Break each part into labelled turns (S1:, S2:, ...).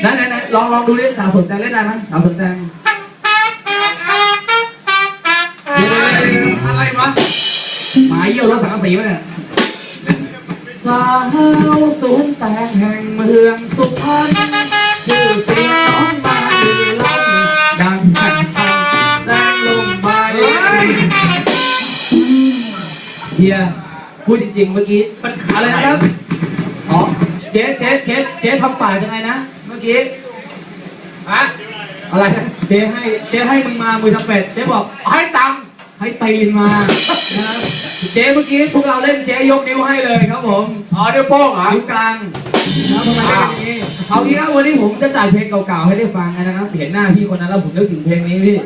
S1: ไหนไหนไหนลองลองดูดิสาวสนใจเล่นได้ไหมสาวสนใจเดี๋ยวเดี๋ยวเดี๋ยวเดี๋ยว
S2: อะไรวะ
S1: หมาเยี่ยวรถสังกะสีมาเนี่ยสาวสวนแตงแห่งเมืองสุพรรณชื่อเสียงน้องมาดีล้นดังแผ่นพันแดงลงไปเฮียพูดจริงๆเมื่อกี้
S2: มันขา
S1: อะไรนะครับอ๋อ เจ๊เจ๊เจ๊เจ๊ทำปากยังไงนะ เมื่อกี้
S2: ฮะ
S1: อะไรนะเจ๊ให้เจ๊ให้มึงมามือทำเป็ดเจ๊บอก
S2: ให้ตังค์
S1: ให้ตีนมานะครับเจ๊เมื่อกี้พวกเราเล่นเจ๊ยกนิ้วให้เลยครับผม
S2: อ๋อเดี๋ยวโป้งเหรอ
S1: นิ้วกลางแล้วทำไมเป็นอย่างนี้เอางี้ครับวันนี้ผมจะจัดเพลงเก่าๆให้ได้ฟังกันนะครับ เห็นหน้าพี่คนนั้นแล้วผมนึกถึงเพลงนี้พี่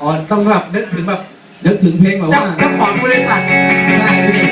S2: อ๋อต้องแบบนึกถึงแบบ
S1: นึกถึงเพลงแบบ
S2: เจ้า
S1: ว่า
S2: เจ้าของบริษัท
S1: ใช่พี่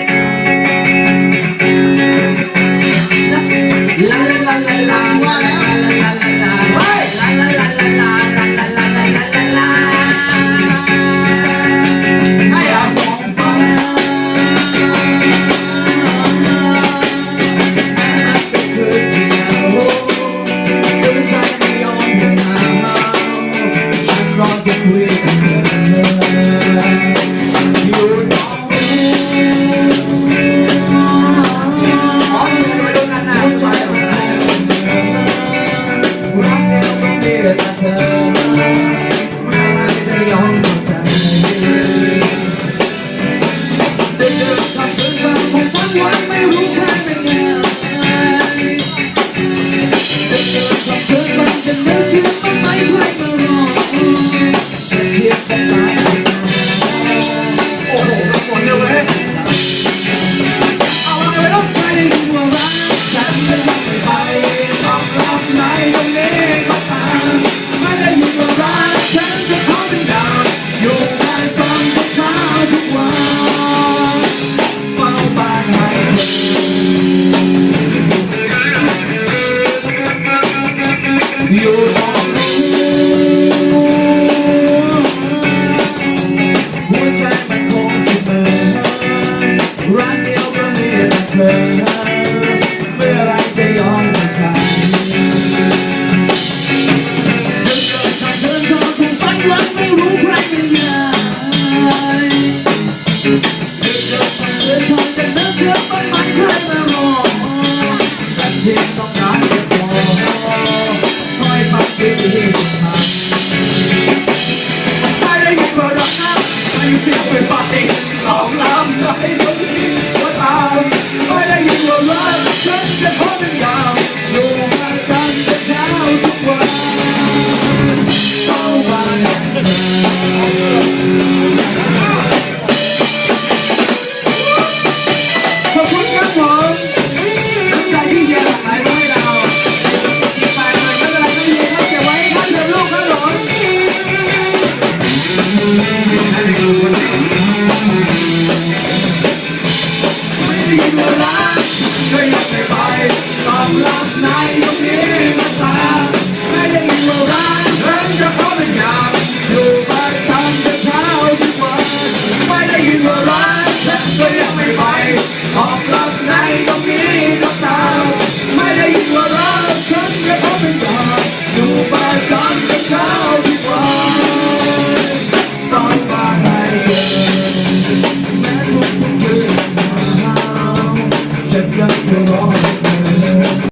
S2: หั
S1: วใจมันคงเสมอรักเดียวก็มีแต่เธอ เมื่อไรจะยอมให้ฉันจะเกิดทางเดินทางของฝันรักไม่รู้ใครเป็นยังจะเกิดทางเดินทางจะเลิกเธอมันมันใครมารอฉันเพียง Gracias.